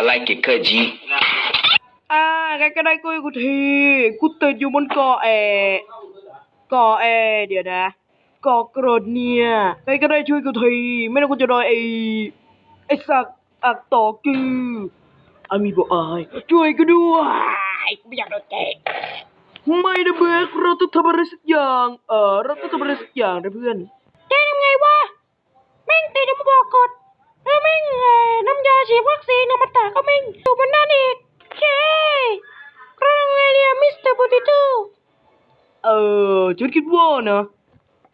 I like it เคยจีอ่าใครก็ได้ช่วยกูทีกูติดอยู่บนเกาะแอเกาะแอเดี๋ยวนะเกาะกรดเนี่ยใครก็ได้ช่วยกูทีไม่งั้นกูจะโดนไอ้ไอ้สักอักต่อกืออามีบอกอายช่วยกูด้วยกูไม่อยากโดนเตะไม่นะเบคเราต้องทำอะไรสักอย่าง เออเราต้องทำอะไรสักอย่างนะเพื่อน ก็แม่งอยู่บนนั่นอีกเคกระไงเนี่ยมิสเตอร์โปเตโต้เออฉันคิดว่านะ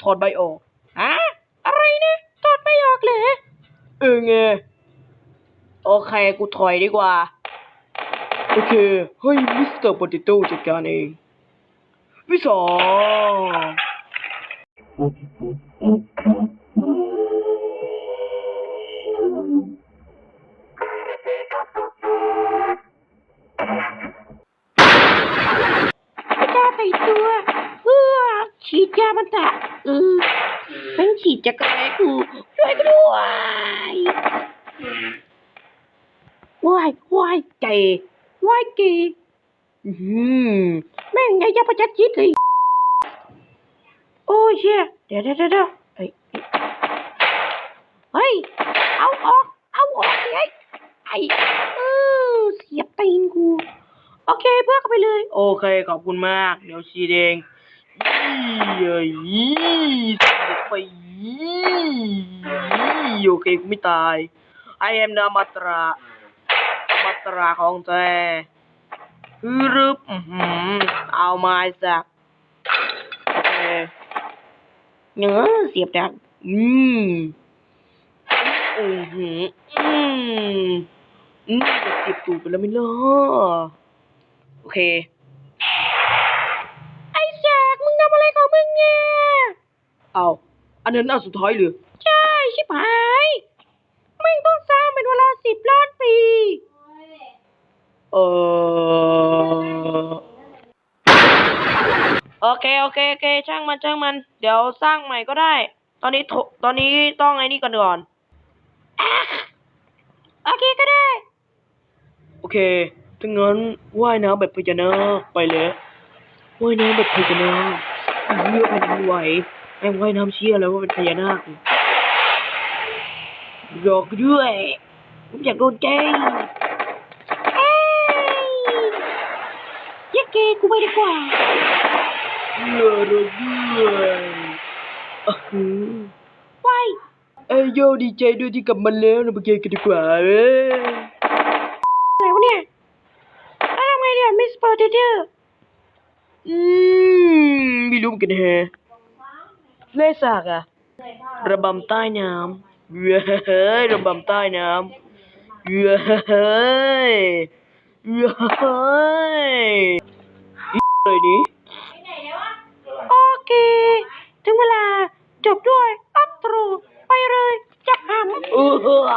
ถอดใบออกฮะอะไรนะถอดใบออกเหรอเออไงโอเคกูถอยดีกว่า โอเคให้มิสเตอร์โปเตโต้จัดการเองพี่สองามันตะเออแม่งฉีดจะกระไรกูช่วยกูด้วยว้ายว้ายเกว้ายเกอืมแม่งไงยาประจัดจิตเลยโอ้ยเชี่ยเดี๋ยวเดี๋ยวเดี๋ยวเดะเฮ้ยเฮ้ยเอาออกเอาออกไงไอ้เออเสียบตีนกู โอเคเพื่อนเข้าไปเลย โอเคขอบคุณมาก เดี๋ยวชีดเอง อ้ยไปโอเคกูไม่ตาย I am the อมตระอมตระของแท้ฮึรึบเอาไม้สักโอเคเนื้อเสียบดังอืมอือหืออืมอืมจะเสียบตูดไปแล้วไม่ล่ะโอเค ไอ้แจกมึงทำ อะไรของมึงเนี่ยเอาอันนั้นอันสุดท้ายหรือ ใช่ ชิบหายมึงต้องสร้างเป็นเวลาสิบล้านปี เออโอเค โอเค โอเค ช่างมันช่างมัน เดี๋ยวสร้างใหม่ก็ได้ ตอนนี้โทตอนนี้ต้องไอ้นี่ก่อนก่อนอะโอเคก็ได้ โอเคถ้างั้นว่ายน้ำแบบพญานาคไปเลยว่ายน้ำแบบพญานาค เลือกแผ่นดินไหวแม่งว่ายน้ำเชี่ยแล้วว่าเป็นพญานาคหยอกด้วยผมอยากโดนแกล้งเอ้ยยักเกย์กูไปดีกว่าเลือดด้วยอะหือไปเอ้ยโยดีใจด้วยที่กลับมาแล้วนะไปเกย์กันดีกว่าเอ้ยอะไรวะเนี่ยแล้วทำไงเนี่ยมิสเปอร์เดอร์ อืมไม่รู้เหมือนกันแฮะเล่สากอะระบำใต้น้ำเย้ยระบำใต้น้ำเย้ยเย้ยอีเลยนี้โอเค ถึงเวลาจบด้วยอัตรูไปเลยจับหำเออ